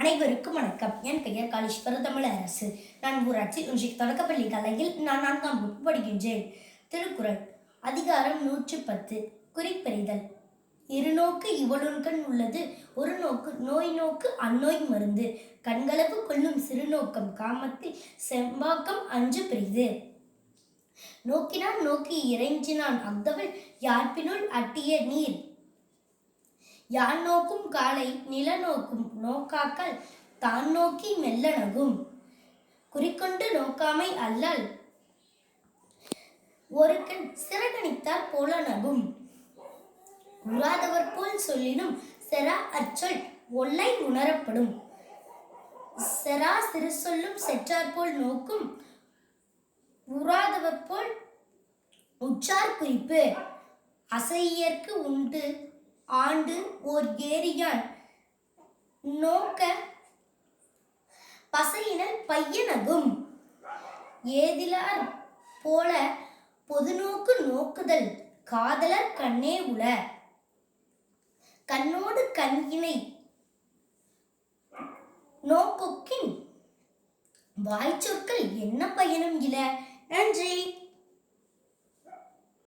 அனைவருக்கும் வணக்கம். என் பெயர் காளீஸ்வர தமிழரசு. நான் ஊராட்சி ஒன்றிய தொடக்கப்பள்ளி கலையில் நான் நான்காம் வகுப்பு படிக்கின்றேன். திருக்குறள் அதிகாரம் நூற்று பத்து. குறிப்பறிதல். இருநோக்கு இவளுன்கண் உள்ளது ஒரு நோக்கு நோய் நோக்கு அந்நோய் மருந்து. கண்களவு கொள்ளும் சிறுநோக்கம் காமத்தில் செம்பாக்கம் அஞ்சு பெரிது. நோக்கினான் நோக்கி இறைஞ்சினான் அந்தவள் யார்பினுள் அட்டிய நீர். யான் நோக்கும் காலை நில நோக்கும் நோக்காக்கள் தான் நோக்கி மெல்லனகும் குறிக்கொண்டு நோக்காமை அல்லல் ஒரு கண் சிறகணித்தால் போலனகும் உறாதவர் போல் சொல்லினும் செரா அச்சொல் ஒல்லை உணரப்படும். செரா சிறு சொல்லும் செற்றார் போல் நோக்கும் உறாதவர் போல் உச்சார் குறிப்பு. அசையற்கு உண்டு ஆண்டு ஓர் ஏரியான் நோக்க பசையினல் பையனகும். ஏதிலார் போல பொதுநோக்கு நோக்குதல் காதலர் கண்ணே உள. கண்ணோடு கண்கினை நோக்கொக்கின் வாய்ச்சொற்கள் என்ன பயனும் இல நன்றி.